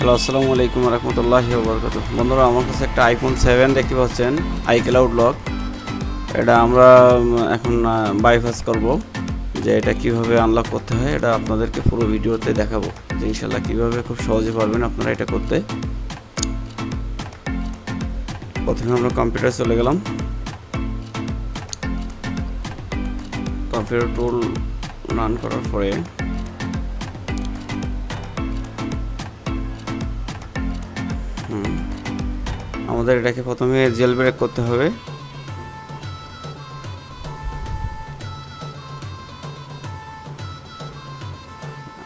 Hello, আসসালামু আলাইকুম রহমতুল্লাহি বরকত বন্ধুরা, আমার কাছে একটা আইফোন সেভেন দেখতে পাচ্ছেন আই ক্লাউড লক এটা আমরা এখন বাইপাস করব, যে এটা কীভাবে আনলক করতে হয়, এটা আপনাদেরকে পুরো ভিডিওতে দেখাবো। যে ইনশাল্লাহ কীভাবে খুব সহজে পারবেন আপনারা এটা করতে। প্রথমে আমরা কম্পিউটার চলে গেলাম। কম্পিউটার টুল রান করার পরে আমাদের এটাকে প্রথমে জেল ব্রেক করতে হবে।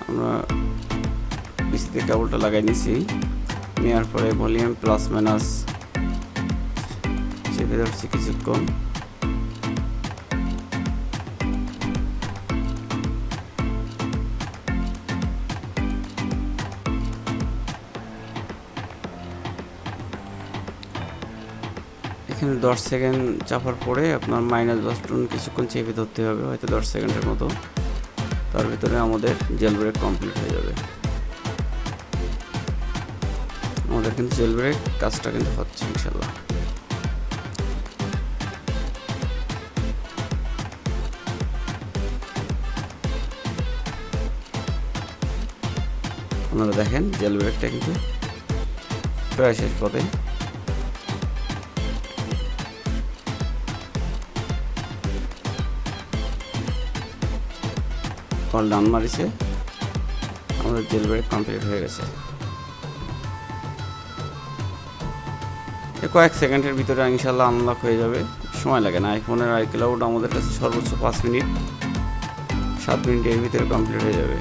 আমরা পিসিতে কেবলটা লাগাই নিছি। নেওয়ার পরে ভলিউম প্লাস মাইনাস চেপে ধরছি কিছুক্ষণ। এখানে দশ সেকেন্ড চাপার পরে আপনার মাইনাস বাটন কিছুক্ষণ চেপে ধরতে হবে, হয়তো দশ সেকেন্ডের মতো। তার ভিতরে আমাদের জেল ব্রেক কমপ্লিট হয়ে যাবে। আমাদের কিন্তু জেল ব্রেক কাজটা কিন্তু হচ্ছে ইনশাল্লাহ আপনারা দেখেন জেল ব্রেকটা কিন্তু প্রায় শেষ পথে। কল ডান মারিছে। আমাদের জেল ব্রেক কমপ্লিট হয়ে গেছে। কয়েক সেকেন্ডের ভিতরে ইনশাল্লাহ আনলক হয়ে যাবে। সময় লাগে না আইফোনের আই ক্লাউড আমাদের কাছে সর্বোচ্চ পাঁচ মিনিট। সাত মিনিটের ভিতরে কমপ্লিট হয়ে যাবে।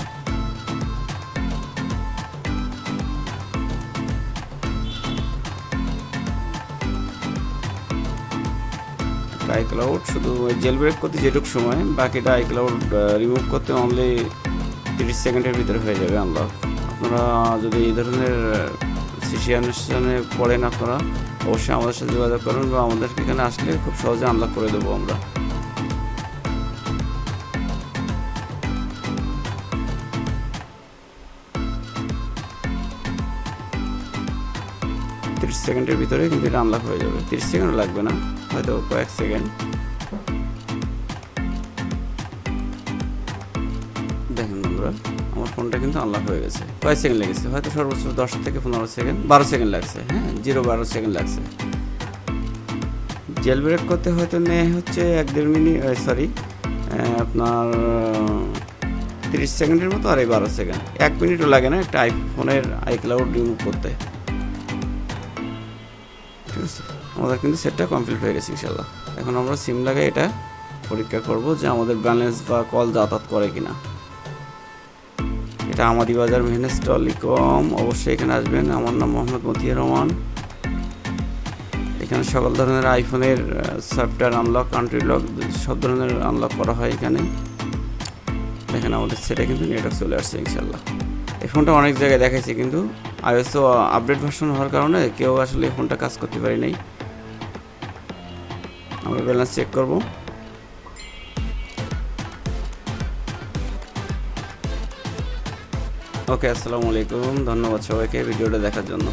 আই ক্লাউড শুধু জেল ব্রেক করতে যেটুকু সময়, বাকিটা আই ক্লাউড রিমুভ করতে অনলি তিরিশ সেকেন্ডের ভিতরে হয়ে যাবে আনলক আপনারা যদি এই ধরনের সিচুয়েশনে পড়েন আপনারা, অবশ্যই আমাদের সাথে যোগাযোগ করুন বা আমাদের এখানে আসলে খুব সহজে আনলক করে দেবো আমরা। তিরিশ সেকেন্ডের ভিতরে কিন্তু এটা আনলক হয়ে যাবে। তিরিশ সেকেন্ড লাগবে না, হয়তো কয়েক সেকেন্ড। দেখেন বন্ধুরা, আমার ফোনটা কিন্তু আনলক হয়ে গেছে। কয়েক সেকেন্ড লেগেছে? হয়তো সর্বোচ্চ দশ থেকে পনেরো সেকেন্ড, বারো সেকেন্ড লাগছে হ্যাঁ? জিরো বারো সেকেন্ড লাগছে। জেল ব্রেক করতে হয়তো নেয় হচ্ছে এক দেড় মিনিট সরি আপনার, তিরিশ সেকেন্ডের মতো আর এই বারো সেকেন্ড। এক মিনিটও লাগে না একটা আইফোনের আই ক্লাউড রিমুভ করতে। আমাদের কিন্তু সেটটা কমপ্লিট হয়ে গেছে ইনশাল্লাহ এখন আমরা সিম লাগাই এটা, পরীক্ষা করব যে আমাদের ব্যালেন্স বা কল যাতায়াত করে কিনা। এটা আমাদি বাজার মেহনেস টেলিকম অবশ্যই এখানে আসবেন। আমার নাম মোহাম্মদ মতিউর রহমান। এখানে সকল ধরনের আইফোনের সফটওয়্যার আনলক কান্ট্রি লক সব ধরনের আনলক করা হয় এখানে। দেখেন আমাদের সেটা কিন্তু নেটওয়ার্ক চলে আসছে ইনশাল্লাহ এই ফোনটা অনেক জায়গায় দেখাইছি, কিন্তু আইএসও আপডেট ভার্সন হওয়ার কারণে কেউ আসলে এই ফোনটা কাজ করতে পারি নাই। আমরা ব্যালেন্স চেক করব। ওকে আসসালামু আলাইকুম। ধন্যবাদ সবাইকে ভিডিওটা দেখার জন্য।